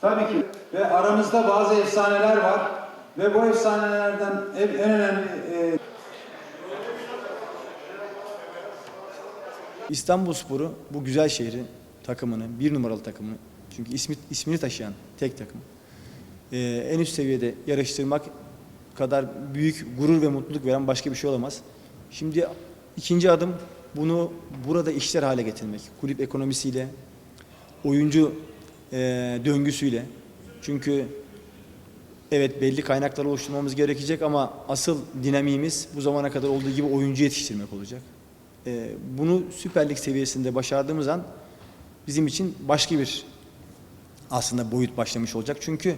Tabii ki ve aramızda bazı efsaneler var ve bu efsanelerden en, en önemli e, İstanbulspor'u bu güzel şehri takımını, bir numaralı takımını çünkü ismi, ismini taşıyan tek takım e, en üst seviyede yarıştırmak kadar büyük gurur ve mutluluk veren başka bir şey olamaz. Şimdi ikinci adım bunu burada işler hale getirmek. Kulüp ekonomisiyle, oyuncu e, döngüsüyle. Çünkü evet belli kaynaklar oluşturmamız gerekecek ama asıl dinamiğimiz bu zamana kadar olduğu gibi oyuncu yetiştirmek olacak. E, bunu Süper Lig seviyesinde başardığımız an bizim için başka bir aslında boyut başlamış olacak. Çünkü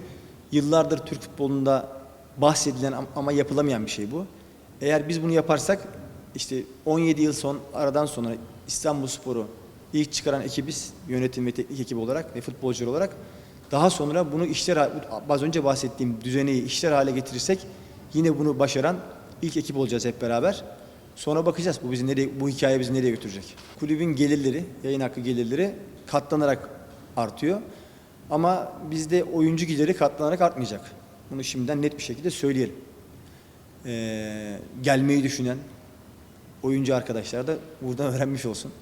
yıllardır Türk futbolunda bahsedilen am- ama yapılamayan bir şey bu. Eğer biz bunu yaparsak işte 17 yıl son aradan sonra İstanbulspor'u ilk çıkaran ekibiz yönetim ve teknik ekibi olarak ve futbolcular olarak daha sonra bunu işler az önce bahsettiğim düzeneyi işler hale getirirsek yine bunu başaran ilk ekip olacağız hep beraber. Sonra bakacağız bu bizi nereye bu hikaye bizi nereye götürecek. Kulübün gelirleri, yayın hakkı gelirleri katlanarak artıyor. Ama bizde oyuncu geliri katlanarak artmayacak. Bunu şimdiden net bir şekilde söyleyelim. Ee, gelmeyi düşünen oyuncu arkadaşlar da buradan öğrenmiş olsun.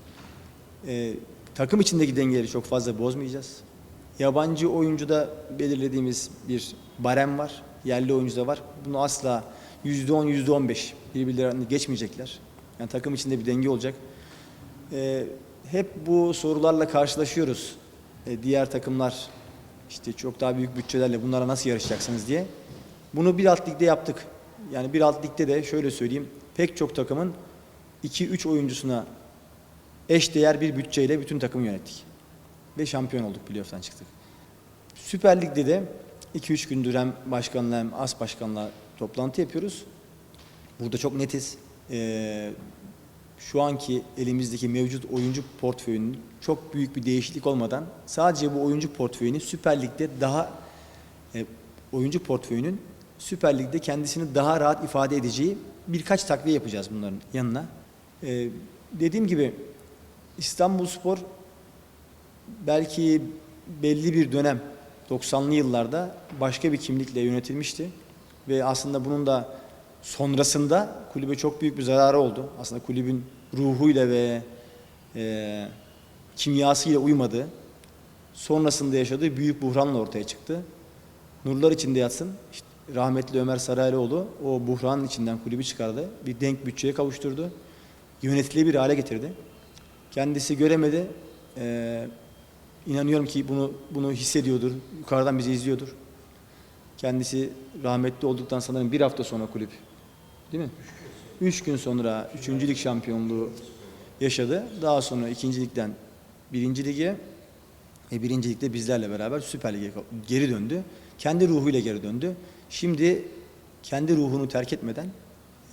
Ee, takım içindeki dengeleri çok fazla bozmayacağız. Yabancı oyuncuda belirlediğimiz bir barem var. Yerli oyuncuda var. Bunu asla %10, %15 birbirlerini geçmeyecekler. Yani takım içinde bir denge olacak. Ee, hep bu sorularla karşılaşıyoruz. Ee, diğer takımlar işte çok daha büyük bütçelerle bunlara nasıl yarışacaksınız diye. Bunu bir alt ligde yaptık. Yani bir alt ligde de şöyle söyleyeyim. Pek çok takımın 2-3 oyuncusuna eş değer bir bütçeyle bütün takımı yönettik. Ve şampiyon olduk playoff'tan çıktık. Süper Lig'de de 2-3 gündür hem başkanla hem as başkanla toplantı yapıyoruz. Burada çok netiz. Ee, şu anki elimizdeki mevcut oyuncu portföyünün çok büyük bir değişiklik olmadan sadece bu oyuncu portföyünü Süper Lig'de daha e, oyuncu portföyünün Süper Lig'de kendisini daha rahat ifade edeceği birkaç takviye yapacağız bunların yanına. Ee, dediğim gibi İstanbulspor belki belli bir dönem 90'lı yıllarda başka bir kimlikle yönetilmişti ve aslında bunun da sonrasında kulübe çok büyük bir zararı oldu. Aslında kulübün ruhuyla ve e, kimyasıyla uymadığı, sonrasında yaşadığı büyük buhranla ortaya çıktı. Nurlar içinde yatsın. İşte rahmetli Ömer Saraylıoğlu o buhranın içinden kulübü çıkardı. Bir denk bütçeye kavuşturdu. Yönetilebilir hale getirdi. Kendisi göremedi. Ee, inanıyorum ki bunu bunu hissediyordur. Yukarıdan bizi izliyordur. Kendisi rahmetli olduktan sanırım bir hafta sonra kulüp. Değil mi? Üç gün sonra üçüncü lig şampiyonluğu yaşadı. Daha sonra ikinci ligden birinci lige ve birinci ligde bizlerle beraber Süper Lig'e geri döndü. Kendi ruhuyla geri döndü. Şimdi kendi ruhunu terk etmeden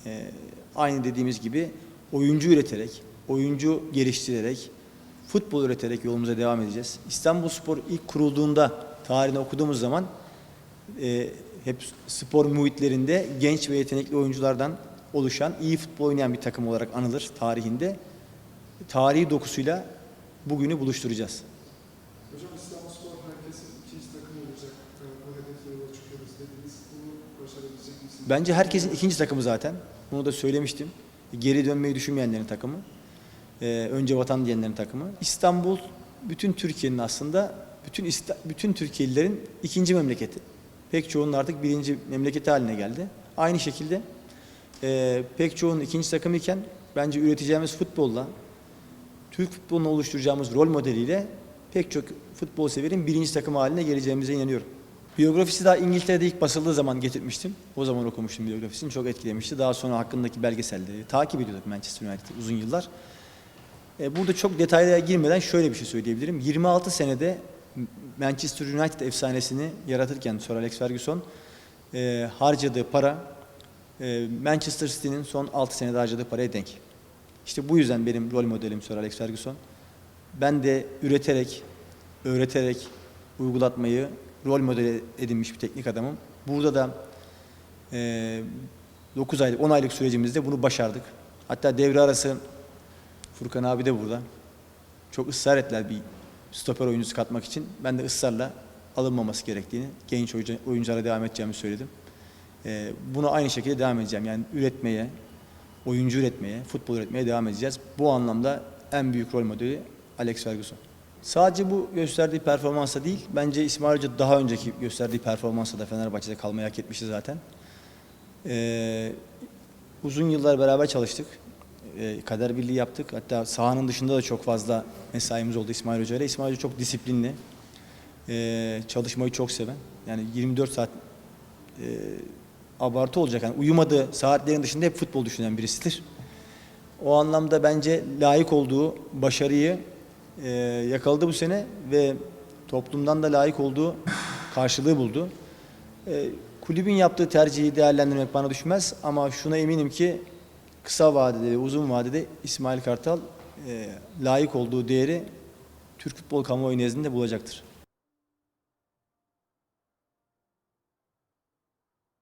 e, aynı dediğimiz gibi oyuncu üreterek, oyuncu geliştirerek, futbol üreterek yolumuza devam edeceğiz. İstanbulspor ilk kurulduğunda tarihini okuduğumuz zaman e, hep spor muhitlerinde genç ve yetenekli oyunculardan oluşan iyi futbol oynayan bir takım olarak anılır tarihinde. Tarihi dokusuyla bugünü buluşturacağız. Hocam İstanbulspor herkesin ikinci takım olacak. e, Bu hedefle yola çıkıyoruz dediniz. Bunu başarabilecek misiniz? Bence herkesin ikinci takımı zaten. Bunu da söylemiştim. Geri dönmeyi düşünmeyenlerin takımı. Ee, önce vatan diyenlerin takımı. İstanbul bütün Türkiye'nin aslında bütün İsta- bütün Türkiye'lilerin ikinci memleketi. Pek çoğunun artık birinci memleketi haline geldi. Aynı şekilde e, pek çoğunun ikinci takımı iken bence üreteceğimiz futbolla Türk futbolunu oluşturacağımız rol modeliyle pek çok futbol severin birinci takım haline geleceğimize inanıyorum. Biyografisi daha İngiltere'de ilk basıldığı zaman getirmiştim. O zaman okumuştum biyografisini. Çok etkilemişti. Daha sonra hakkındaki belgeselleri takip ediyorduk Manchester United'ı uzun yıllar. E, burada çok detaylara girmeden şöyle bir şey söyleyebilirim. 26 senede Manchester United efsanesini yaratırken Sir Alex Ferguson e, harcadığı para e, Manchester City'nin son 6 senede harcadığı paraya denk. İşte bu yüzden benim rol modelim Sir Alex Ferguson. Ben de üreterek, öğreterek, uygulatmayı rol modeli edinmiş bir teknik adamım. Burada da e, 9 aylık, 10 aylık sürecimizde bunu başardık. Hatta devre arası Furkan abi de burada. Çok ısrar ettiler bir stoper oyuncusu katmak için. Ben de ısrarla alınmaması gerektiğini, genç oyuncu, oyunculara devam edeceğimi söyledim. Ee, Buna aynı şekilde devam edeceğim. Yani üretmeye, oyuncu üretmeye, futbol üretmeye devam edeceğiz. Bu anlamda en büyük rol modeli Alex Ferguson. Sadece bu gösterdiği performansa değil, bence İsmail Hoca daha önceki gösterdiği performansa da Fenerbahçe'de kalmayı hak etmişti zaten. Ee, uzun yıllar beraber çalıştık. Ee, kader birliği yaptık. Hatta sahanın dışında da çok fazla mesaimiz oldu İsmail Hoca ile. İsmail Hoca çok disiplinli, ee, çalışmayı çok seven. Yani 24 saat e, abartı olacak. Yani uyumadığı saatlerin dışında hep futbol düşünen birisidir. O anlamda bence layık olduğu başarıyı e, yakaladı bu sene ve toplumdan da layık olduğu karşılığı buldu. E, kulübün yaptığı tercihi değerlendirmek bana düşmez ama şuna eminim ki kısa vadede ve uzun vadede İsmail Kartal e, layık olduğu değeri Türk futbol kamuoyu nezdinde bulacaktır.